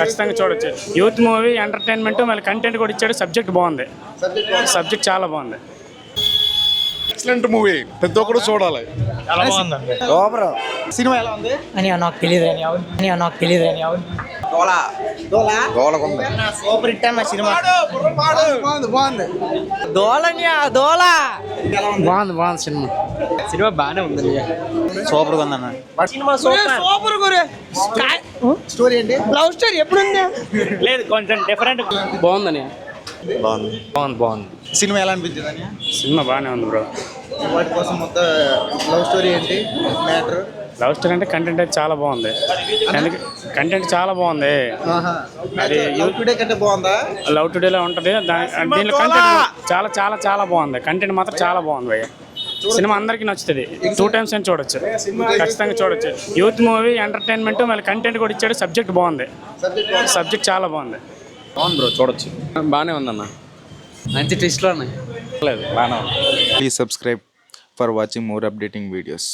ఖచ్చితంగా చూడొచ్చు. Youth movie entertainment మళ్ళీ కంటెంట్ కూడా ఇచ్చాడు. సబ్జెక్ట్ బాగుంది. సబ్జెక్ట్ చాలా బాగుంది. ఎక్సలెంట్ మూవీ ప్రతి ఒక్కరు చూడాలి. సినిమా ఎలా ఉంది? అని నాకు తెలియదు అని అవును. అని నాకు తెలియదు అని అవును. దోలా దోలా గోలకుంది. సూపర్ హిట్ అన్న సినిమా. బాగుంది బాగుంది. దోలని దోలా బాగుంది బాగుంది సినిమా. సినిమా బాగానే ఉంది సూపర్. గా ఉందన్న. సినిమా సూపర్ సూపర్ గురే స్టోరీ ఏంటి? లవ్ స్టోరీ ఎప్పుడు ఉంది లేదు కొంచెం డిఫరెంట్ బాగుందని. బాగుంది. బాగుంది బాగుంది. సినిమా ఎలా అనిపించింది అని సినిమా బాగానే ఉంది బ్రో. వాటి కోసం మొత్తం లవ్ స్టోరీ ఏంటి? మ్యాటర్? లవ్ స్టోరీ అంటే కంటెంట్ అయితే చాలా బాగుంది. అందుకే కంటెంట్ చాలా బాగుంది. అది లవ్ టుడే కంటే బాగుందా? లవ్ టుడేలో ఉంటుంది. దాని దీనిలో కంటెంట్ చాలా చాలా చాలా బాగుంది. కంటెంట్ మాత్రం చాలా బాగుంది భయ్య. సినిమా అందరికీ నచ్చుతుంది. టూ టైమ్స్ అని చూడొచ్చు. ఖచ్చితంగా చూడొచ్చు. యూత్ మూవీ ఎంటర్టైన్మెంట్ మళ్ళీ కంటెంట్ కూడా ఇచ్చాడు. సబ్జెక్ట్ బాగుంది. సబ్జెక్ట్ చాలా బాగుంది. బాగుంది బ్రో చూడొచ్చు. బాగానే ఉందన్న. మంచి ట్విస్ట్లో ఉన్నాయి లేదు బాగానే ఉంది. Please subscribe for watching more updating videos.